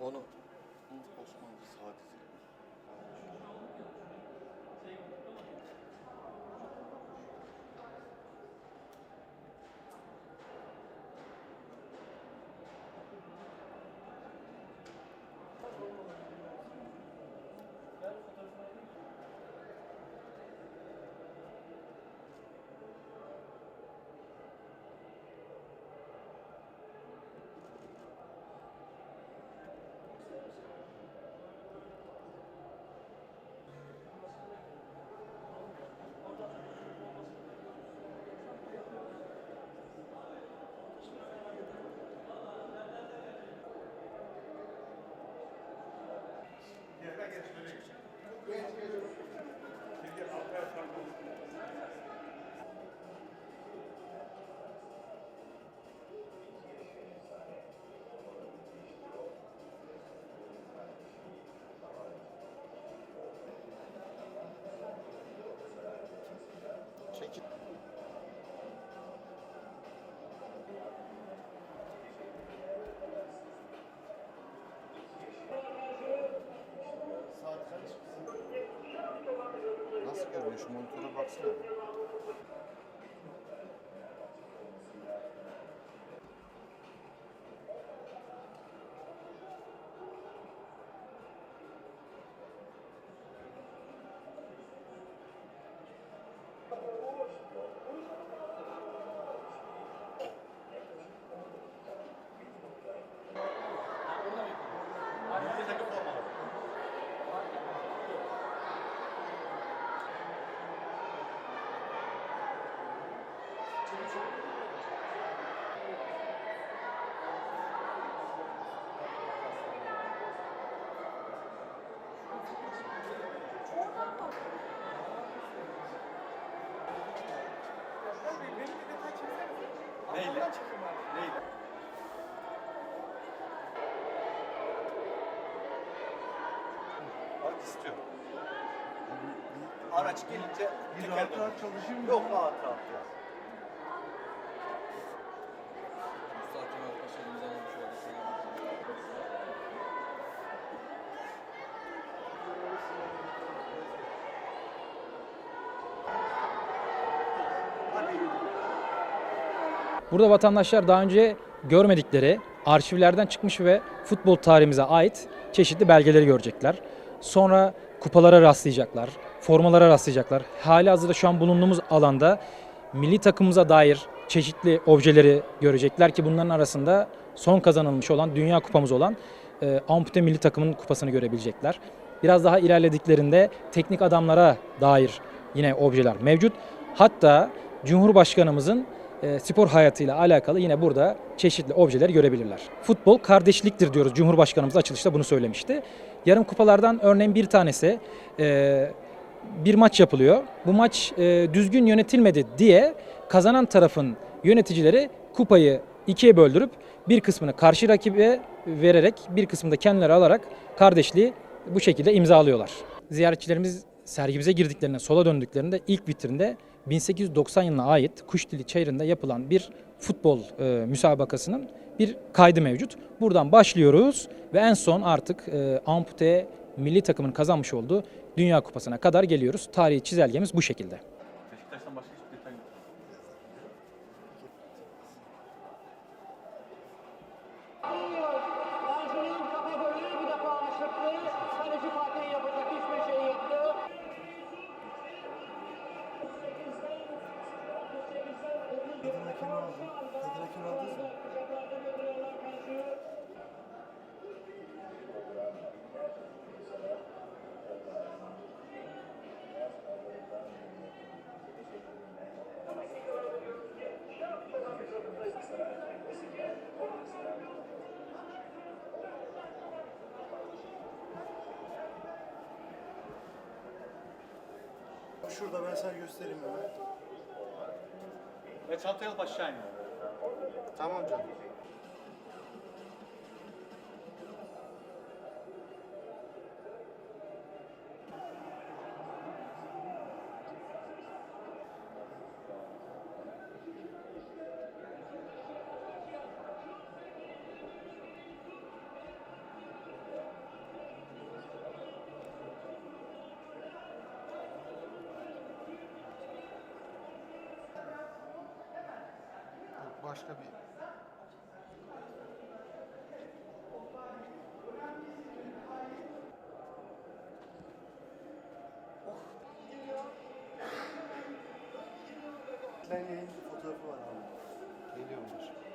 Onu Osmanlı saadeti. Thank you. Şu monitöre baksana. İstiyor. Araç gelince Bir teker rahat rahat çalışayım mı? Yok rahat rahat ya. Mustafa Kemal Paşa imzalamış olduğu Burada vatandaşlar daha önce görmedikleri arşivlerden çıkmış ve futbol tarihimize ait çeşitli belgeleri görecekler. Sonra kupalara rastlayacaklar, formalara rastlayacaklar. Hali hazırda şu an bulunduğumuz alanda milli takımımıza dair çeşitli objeleri görecekler ki bunların arasında son kazanılmış olan Dünya Kupamız olan e, ampute milli takımın kupasını görebilecekler. Biraz daha ilerlediklerinde teknik adamlara dair yine objeler mevcut. Hatta Cumhurbaşkanımızın e, spor hayatıyla alakalı yine burada çeşitli objeleri görebilirler. Futbol kardeşliktir diyoruz. Cumhurbaşkanımız açılışta bunu söylemişti. Yarım kupalardan örneğin bir tanesi e, bir maç yapılıyor. Bu maç e, düzgün yönetilmedi diye kazanan tarafın yöneticileri kupayı ikiye böldürüp bir kısmını karşı rakibe vererek bir kısmını da kendileri alarak kardeşliği bu şekilde imzalıyorlar. Ziyaretçilerimiz sergimize girdiklerinde, sola döndüklerinde ilk vitrinde 1890 yılına ait Kuşdili Çayırı'nda yapılan bir futbol e, müsabakasının bir kaydı mevcut. Buradan başlıyoruz ve en son artık e, ampute milli takımın kazanmış olduğu Dünya Kupası'na kadar geliyoruz. Tarihi çizelgemiz bu şekilde. Beşiktaş'tan başka hiçbir detay yok. Şurada ben sana göstereyim hemen. Ve çantayı alıp aşağı. Tamam canım. başka bir Ben yayın fotoğrafı var abi. Geliyormuş.